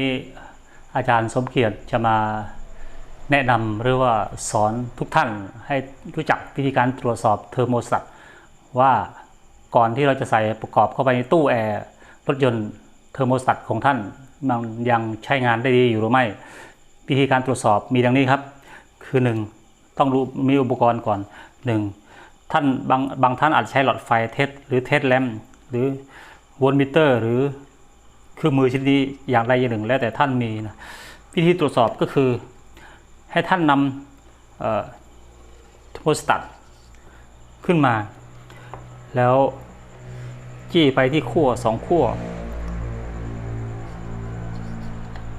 นี้อาจารย์สมเกียรติจะมาแนะนำหรือว่าสอนทุกท่านให้รู้จักวิธีการตรวจสอบเทอร์โมสตัตว่าก่อนที่เราจะใส่ประกอบเข้าไปในตู้แอร์รถยนต์เทอร์โมสตัตของท่านมันยังใช้งานได้ดีอยู่หรือไม่ วิธีการตรวจสอบมีดังนี้ครับ คือ 1 ต้องรู้มีอุปกรณ์ก่อน 1. ท่านบางบางท่านอาจใช้หลอดไฟเทสหรือเทสแลมหรือโวลต์มิเตอร์ หรือ เครื่องมือชนิดนี้อย่างใดอย่างหนึ่งแล้วแต่ท่านมีนะวิธีตรวจสอบก็คือให้ท่านนำโทสตัตขึ้นมา แล้วจี้ไปที่ขั้วสองขั้ว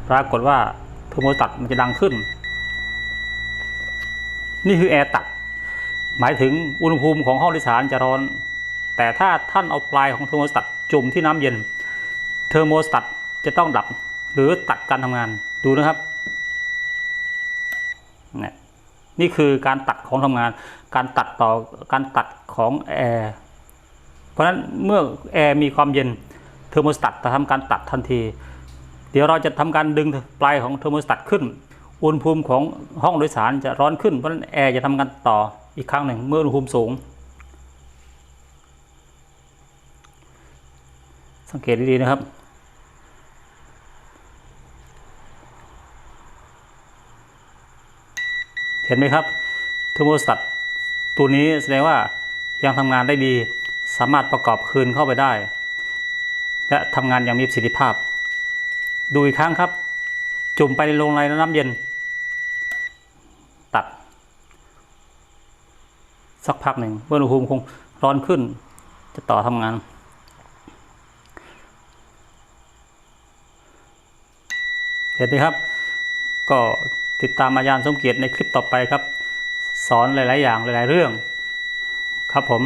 ปรากฏว่าเทอร์โมสตัตมันจะดังขึ้น นี่คือแอร์ตัด หมายถึงอุณหภูมิของห้องโดยสารจะร้อน แต่ถ้าท่านเอาปลายของเทอร์โมสตัตจุ่มที่น้ำเย็น เทอร์โมสตัตจะต้องดับหรือตัดการทำงานดูนะครับนี่นี่คือการตัดของทำงาน การตัดต่อการตัดของแอร์เพราะฉะนั้นเมื่อแอร์มีความเย็นเทอร์โมสตัตจะทำการตัดทันที เดี๋ยวเราจะทำการดึงปลายของเทอร์โมสตัตขึ้นอุณหภูมิของห้องโดยสารจะร้อนขึ้นเพราะฉะนั้นแอร์จะทำการต่ออีกครั้งหนึ่งเมื่ออุณหภูมิสูง สังเกตดีๆนะครับ เห็นไหมครับเทอร์โมสตัตตัวนี้แสดงว่ายังทำงานได้ดี สามารถประกอบคืนเข้าไปได้ และทำงานอย่างมีประสิทธิภาพ ดูอีกครั้งครับ จุ่มไปในโรงไร้น้ำเย็น ตัด สักพักหนึ่งเมื่ออุณหภูมิคงร้อนขึ้น จะต่อทำงานเห็นไหมครับ ก็ ติดตามอาจารย์สมเกียรติในคลิปต่อไปครับ สอนหลาย ๆ อย่างหลาย ๆ เรื่อง ครับผม